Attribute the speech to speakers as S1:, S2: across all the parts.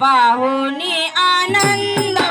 S1: पाहुनी Anand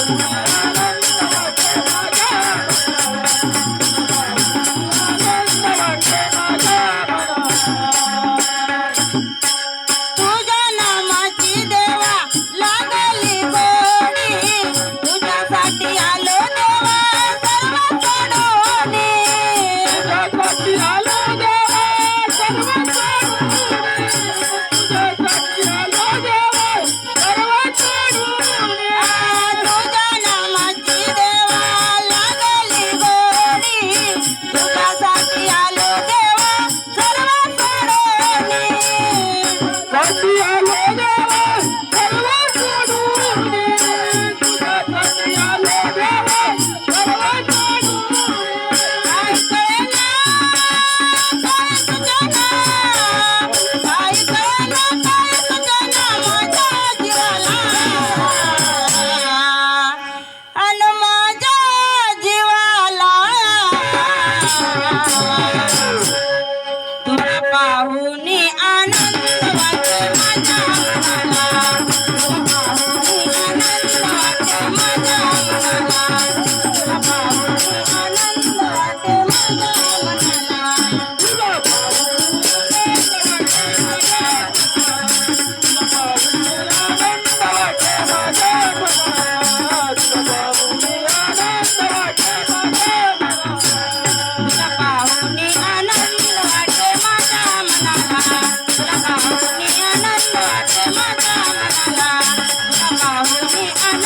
S2: Thank you.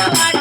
S1: everybody.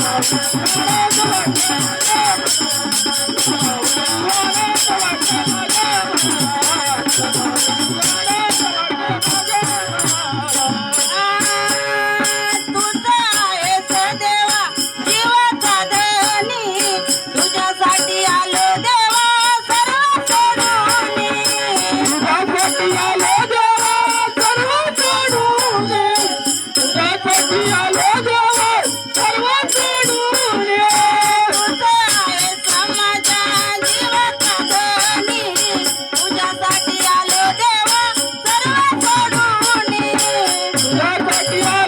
S2: Oh, देवा जीवा
S1: देवाचा देवणी तुझा साधिलो देवा सर्व चोर
S2: छटियालो बेवादियालो बे Gracias.